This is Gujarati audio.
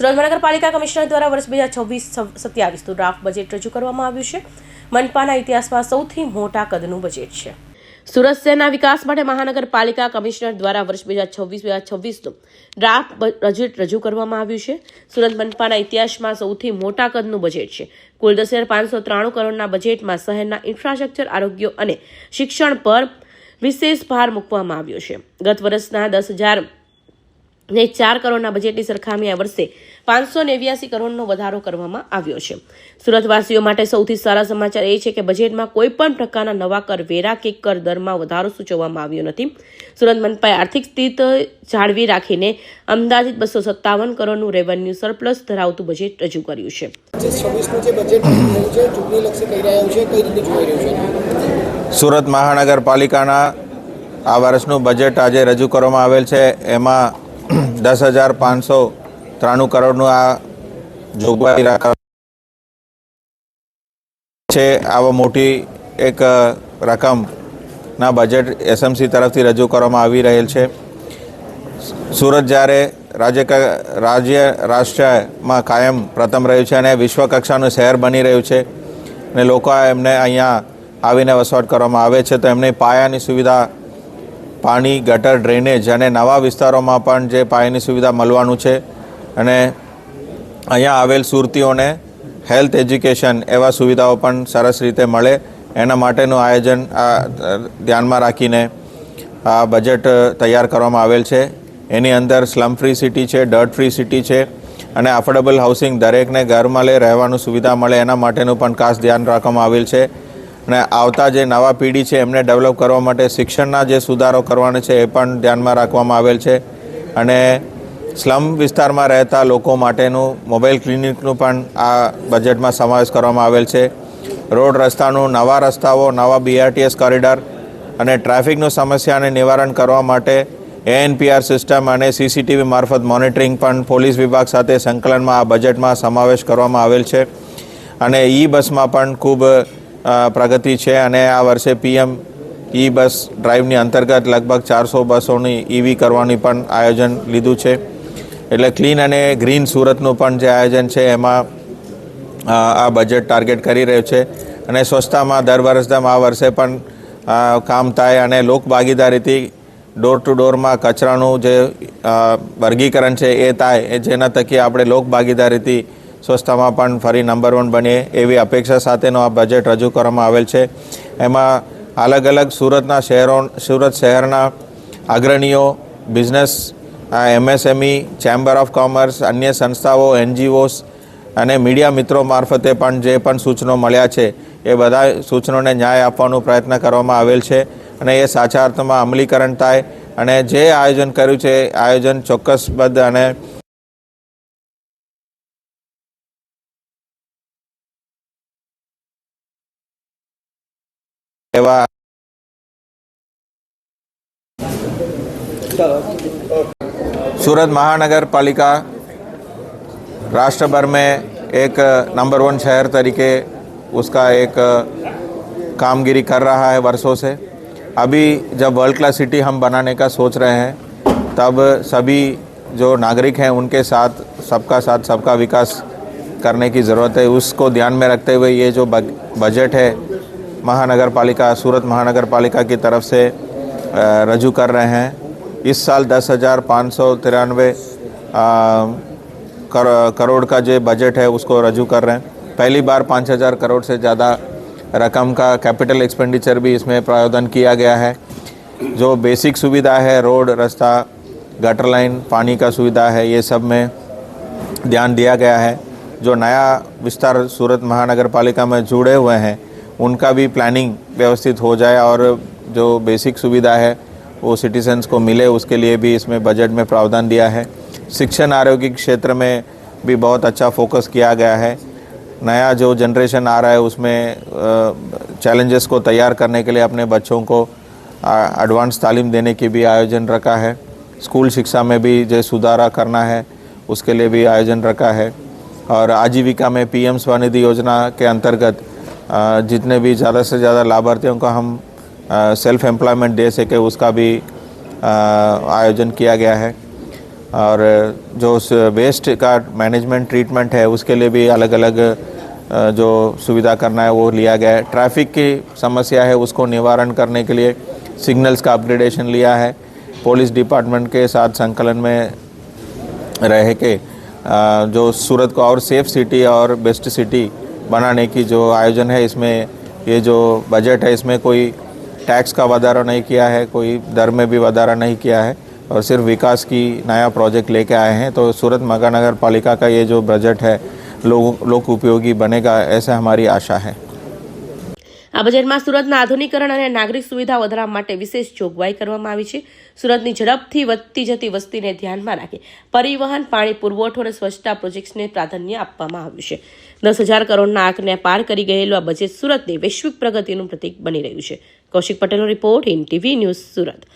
સુરત મહાનગરપાલિકા કમિશનર દ્વારા વર્ષ બે હજાર છવ્વીસ સત્યાવીસનું ડ્રાફ્ટ બજેટ રજૂ કરવામાં આવ્યું છે. મનપાના ઇતિહાસમાં સૌથી મોટા કદનું બજેટ છે. સુરત શહેરના વિકાસ માટે મહાનગરપાલિકા કમિશનર દ્વારા વર્ષ બે હજાર છવ્વીસ બે હજાર છવ્વીસનું ડ્રાફ્ટ બજેટ રજૂ કરવામાં આવ્યું છે. સુરત મનપાના ઇતિહાસમાં સૌથી મોટા કદનું બજેટ છે. કુલ દસ હજાર પાંચસો ત્રાણું કરોડના બજેટમાં શહેરના ઇન્ફ્રાસ્ટ્રક્ચર, આરોગ્ય અને શિક્ષણ પર વિશેષ ભાર મૂકવામાં આવ્યો છે. ગત વર્ષના દસ હજાર ને ચાર કરોડના બજેટની સરખામણી આ વર્ષે પાંચસો નેવ્યાસી કરોડનો વધારો કરવામાં આવ્યો છે. સુરતવાસીઓ માટે સૌથી સારા સમાચાર એ છે કે બજેટમાં કોઈપણ પ્રકારના નવા કર વેરા કે કર દરમાં વધારો સૂચવવામાં આવ્યો નથી. સુરત મનપાએ આર્થિક સ્થિતિ જાળવી રાખીને અંદાજિત બસો સત્તાવન કરોડનું રેવન્યુ સરપ્લસ ધરાવતું બજેટ રજૂ કર્યું છે. પચીસ છવ્વીસનું જે બજેટ રહ્યું છે ચૂંટણીલક્ષી કહી રહ્યા છે કઈ રીતે જોઈ રહ્યું છે? સુરત મહાનગરપાલિકાના આ વર્ષનું બજેટ આજે રજૂ કરવામાં આવેલ છે. એમાં દસ હજાર પાંચસો ત્રાણું કરોડનું આ જોગવાઈ રાખવા છે. આવા મોટી એક રકમના બજેટ એસએમસી તરફથી રજૂ કરવામાં આવી રહેલ છે. સુરત જ્યારે રાજ્ય રાજ્ય રાષ્ટ્રમાં કાયમ પ્રથમ રહ્યું છે અને વિશ્વ કક્ષાનું શહેર બની રહ્યું છે અને લોકો એમને અહીંયા આવીને વસવાટ કરવામાં આવે છે, તો એમની પાયાની સુવિધા પાણી, ગટર, ડ્રેનેજ અને નવા વિસ્તારોમાં પણ જે પાણીની સુવિધા મળવાનું છે અને અહીંયા આવેલ સુરતીઓને હેલ્થ એજ્યુકેશન એવા સુવિધાઓ પણ સરસ રીતે મળે. એના માટેનું આયોજન આ ધ્યાનમાં રાખીને આ બજેટ તૈયાર કરવામાં આવેલ છે. એની અંદર સ્લમ ફ્રી સિટી છે, ડર્ટ ફ્રી સિટી છે અને અફોર્ડેબલ હાઉસિંગ દરેકને ઘરમાં લઈ રહેવાનું સુવિધા મળે એના માટેનું પણ ખાસ ધ્યાન રાખવામાં આવેલ છે. અને આવતા જે નવા પેઢી છે, એમને ડેવલપ કરવા માટે શિક્ષણના જે સુધારો કરવાના છે, એ પણ ધ્યાનમાં રાખવામાં આવેલ છે. અને સ્લમ વિસ્તારમાં રહેતા લોકો માટેનું મોબાઈલ ક્લિનિકનું પણ આ બજેટમાં સમાવેશ કરવામાં આવેલ છે. રોડ રસ્તાનું નવા રસ્તાઓ, નવા બીઆરટીએસ કોરિડોર અને ટ્રાફિકનું સમસ્યાને નિવારણ કરવા માટે એએનપીઆર સિસ્ટમ અને સીસીટીવી મારફત મોનિટરિંગ પણ પોલીસ વિભાગ સાથે સંકલનમાં આ બજેટમાં સમાવેશ કરવામાં આવેલ છે. અને ઈ બસમાં પણ ખૂબ પ્રગતિ છે અને આ વર્ષે પીએમ ઈ બસ ડ્રાઈવની અંતર્ગત લગભગ ચારસો બસોની ઈવી કરવાની પણ આયોજન લીધું છે. એટલે ક્લીન અને ગ્રીન સુરતનું પણ જે આયોજન છે એમાં આ બજેટ ટાર્ગેટ કરી રહ્યું છે. અને સ્વચ્છતામાં દર વર્ષદમ આ વર્ષે પણ કામ થાય અને લોક ભાગીદારીથી ડોર ટુ ડોરમાં કચરાનું જે વર્ગીકરણ છે એ થાય જેના થકી આપણે લોક ભાગીદારીથી સ્વચ્છતામાં પણ ફરી નંબર વન બનીએ એવી અપેક્ષા સાથેનો આ બજેટ રજૂ કરવામાં આવેલ છે. એમાં અલગ અલગ સુરતના શહેરો, સુરત શહેરના અગ્રણીઓ business MSME chamber of commerce અન્ય સંસ્થાઓ એનજીઓસ અને મીડિયા મિત્રો મારફતે પણ જે પણ સૂચનો મળ્યા છે, એ બધા સૂચનોને ન્યાય આપવાનો પ્રયત્ન કરવામાં આવેલ છે અને એ સાચા અર્થમાં અમલીકરણ થાય અને જે આયોજન કર્યું છે આયોજન ચોક્કસબદ્ધ અને सूरत महानगर पालिका राष्ट्र भर में एक नंबर वन शहर तरीके उसका एक कामगिरी कर रहा है वर्षों से। अभी जब वर्ल्ड क्लास सिटी हम बनाने का सोच रहे हैं, तब सभी जो नागरिक हैं उनके साथ, सबका साथ, सबका विकास करने की ज़रूरत है। उसको ध्यान में रखते हुए ये जो बजट है महानगर पालिका सूरत महानगर पालिका की तरफ़ से रजू कर रहे हैं। इस साल दस हज़ार पाँच सौ तिरानवे कर, करोड़ का जो बजट है उसको रजू कर रहे हैं। पहली बार पाँच हज़ार करोड़ से ज़्यादा रकम का कैपिटल एक्सपेंडिचर भी इसमें प्रावधान किया गया है। जो बेसिक सुविधा है रोड रास्ता गटर लाइन पानी का सुविधा है ये सब में ध्यान दिया गया है। जो नया विस्तार सूरत महानगर पालिका में जुड़े हुए हैं उनका भी प्लानिंग व्यवस्थित हो जाए और जो बेसिक सुविधा है, वो सिटीजन्स को मिले, उसके लिए भी इसमें बजट में प्रावधान दिया है। शिक्षण आरोग्य क्षेत्र में भी बहुत अच्छा फोकस किया गया है। नया जो जनरेशन आ रहा है, उसमें चैलेंजेस को तैयार करने के लिए अपने बच्चों को एडवांस तालीम देने की भी आयोजन रखा है। स्कूल शिक्षा में भी जो सुधारा करना है, उसके लिए भी आयोजन रखा है। और आजीविका में पीएम स्वनिधि योजना के अंतर्गत जितने भी ज़्यादा से ज़्यादा लाभार्थियों को हम सेल्फ एम्प्लॉयमेंट दे सके उसका भी आयोजन किया गया है। और जो उस वेस्ट का मैनेजमेंट ट्रीटमेंट है, उसके लिए भी अलग अलग जो सुविधा करना है, वो लिया गया है। ट्रैफ़िक की समस्या है, उसको निवारण करने के लिए सिग्नल्स का अपग्रेडेशन लिया है। पुलिस डिपार्टमेंट के साथ संकलन में रह के जो सूरत को और सेफ़ सिटी और बेस्ट सिटी बनाने की जो आयोजन है, इसमें ये जो बजट है, इसमें कोई टैक्स का वधारा नहीं किया है, कोई दर में भी वधारा नहीं किया है और सिर्फ़ विकास की नया प्रोजेक्ट लेके आए हैं। तो सूरत महानगर पालिका का ये जो बजट है, लोग, लोक उपयोगी बनेगा, ऐसा हमारी आशा है। આ બજેટમાં સુરતના આધુનિકરણ અને નાગરિક સુવિધા વધારવા માટે વિશેષ જોગવાઈ કરવામાં આવી છે. સુરતની ઝડપથી વધતી જતી વસ્તીને ધ્યાનમાં રાખી પરિવહન, પાણી પુરવઠો અને સ્વચ્છતા પ્રોજેક્ટ્સને પ્રાધાન્ય આપવામાં આવ્યું છે. દસ હજાર કરોડના આંકને પાર કરી ગયેલું આ બજેટ સુરતની વૈશ્વિક પ્રગતિનું પ્રતીક બની રહ્યું છે. કૌશિક પટેલનો report in TV news Surat.